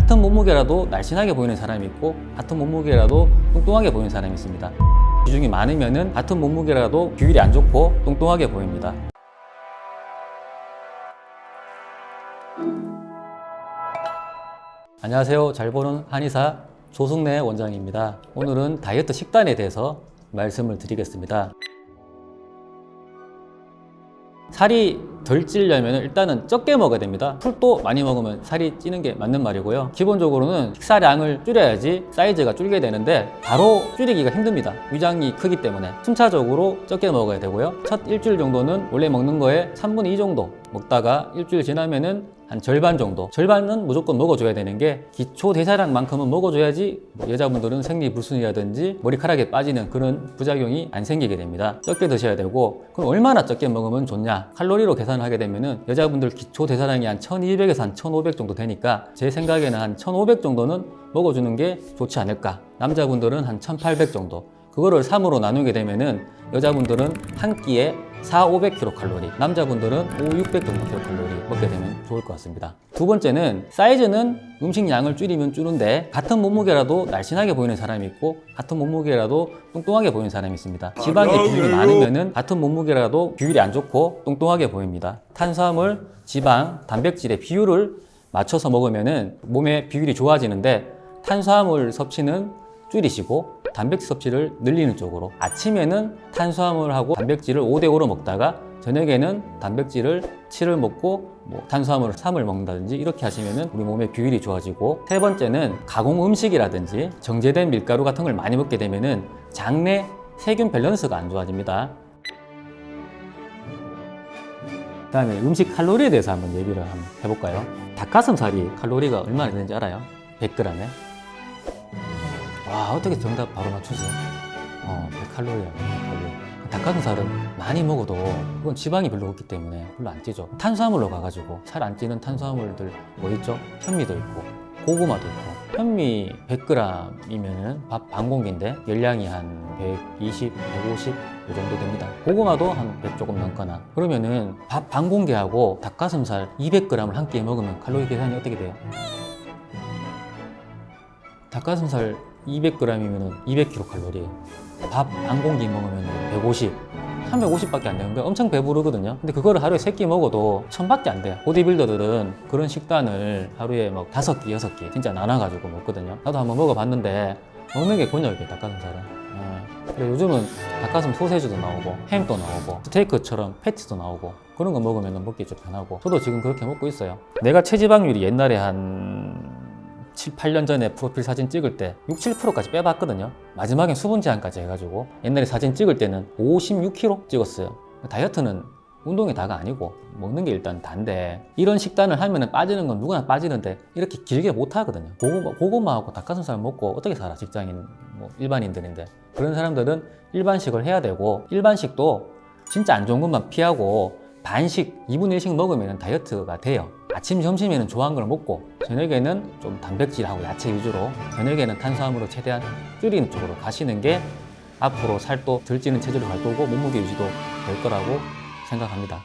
같은 몸무게라도 날씬하게 보이는 사람이 있고 같은 몸무게라도 뚱뚱하게 보이는 사람이 있습니다. 비중이 많으면은 같은 몸무게라도 비율이 안 좋고 뚱뚱하게 보입니다. 안녕하세요. 잘 보는 한의사 조승래 원장입니다. 오늘은 다이어트 식단에 대해서 말씀을 드리겠습니다. 살이 덜 찌려면 일단은 적게 먹어야 됩니다. 풀도 많이 먹으면 살이 찌는 게 맞는 말이고요. 기본적으로는 식사량을 줄여야지 사이즈가 줄게 되는데 바로 줄이기가 힘듭니다. 위장이 크기 때문에 순차적으로 적게 먹어야 되고요. 첫 일주일 정도는 원래 먹는 거에 3분의 2 정도 먹다가 일주일 지나면은 한 절반 정도. 절반은 무조건 먹어줘야 되는 게 기초 대사량만큼은 먹어줘야지 뭐 여자분들은 생리불순이라든지 머리카락에 빠지는 그런 부작용이 안 생기게 됩니다. 적게 드셔야 되고 그럼 얼마나 적게 먹으면 좋냐? 칼로리로 계산을 하게 되면은 여자분들 기초 대사량이 한 1200에서 한 1500 정도 되니까 제 생각에는 한 1500 정도는 먹어주는 게 좋지 않을까? 남자분들은 한 1800 정도. 그거를 3으로 나누게 되면은 여자분들은 한 끼에 4, 500kcal, 남자분들은 5, 600 정도 kcal 먹게 되면 좋을 것 같습니다. 두 번째는 사이즈는 음식 양을 줄이면 줄는데 같은 몸무게라도 날씬하게 보이는 사람이 있고 같은 몸무게라도 뚱뚱하게 보이는 사람이 있습니다. 지방의 비중이 많으면은 같은 몸무게라도 비율이 안 좋고 뚱뚱하게 보입니다. 탄수화물, 지방, 단백질의 비율을 맞춰서 먹으면은 몸의 비율이 좋아지는데 탄수화물 섭취는 줄이시고 단백질 섭취를 늘리는 쪽으로 아침에는 탄수화물하고 단백질을 5대5로 먹다가 저녁에는 단백질을 7을 먹고 뭐 탄수화물을 3을 먹는다든지 이렇게 하시면은 우리 몸의 비율이 좋아지고 세 번째는 가공 음식이라든지 정제된 밀가루 같은 걸 많이 먹게 되면은 장내 세균 밸런스가 안 좋아집니다. 그 다음에 음식 칼로리에 대해서 한번 얘기를 한번 해볼까요? 닭가슴살이 칼로리가 얼마나 되는지 알아요? 100g에 와 어떻게 정답 바로 맞추지? 어 100칼로리야 100칼로리 닭가슴살은 많이 먹어도 그건 지방이 별로 없기 때문에 별로 안 찌죠 탄수화물로 가가지고 살안 찌는 탄수화물들 뭐 있죠? 현미도 있고 고구마도 있고 현미 100g이면은 밥반 공기인데 열량이 한 120, 150 이 정도 됩니다. 고구마도 한 100 조금 넘거나 그러면은 밥 반 공기하고 닭가슴살 200g을 한 끼에 먹으면 칼로리 계산이 어떻게 돼요? 닭가슴살 200g이면 200kcal. 밥반 공기 먹으면 150. 350밖에 안 되는 거예요. 엄청 배부르거든요. 근데 그거를 하루에 3끼 먹어도 1000밖에 안 돼요. 보디빌더들은 그런 식단을 하루에 막 5끼, 6끼 진짜 나눠가지고 먹거든요. 나도 한번 먹어봤는데 먹는 게 곤욕이에요, 닭가슴살은. 예. 그래, 요즘은 닭가슴 소세지도 나오고 햄도 나오고 스테이크처럼 패티도 나오고 그런 거 먹으면 먹기 좀 편하고 저도 지금 그렇게 먹고 있어요. 내가 체지방률이 옛날에 한 7, 8년 전에 프로필 사진 찍을 때 6, 7%까지 빼봤거든요. 마지막엔 수분 제한까지 해가지고 옛날에 사진 찍을 때는 56kg 찍었어요. 다이어트는 운동이 다가 아니고 먹는 게 일단 단데 이런 식단을 하면 빠지는 건 누구나 빠지는데 이렇게 길게 못 하거든요. 고구마, 고구마하고 닭가슴살 먹고 어떻게 살아 직장인 뭐 일반인들인데 그런 사람들은 일반식을 해야 되고 일반식도 진짜 안 좋은 것만 피하고 반식 2분의 1씩 먹으면 다이어트가 돼요. 아침, 점심에는 좋아하는 걸 먹고 저녁에는 좀 단백질하고 야채 위주로 저녁에는 탄수화물을 최대한 줄이는 쪽으로 가시는 게 앞으로 살도 덜 찌는 체질로 갈 거고 몸무게 유지도 될 거라고 생각합니다.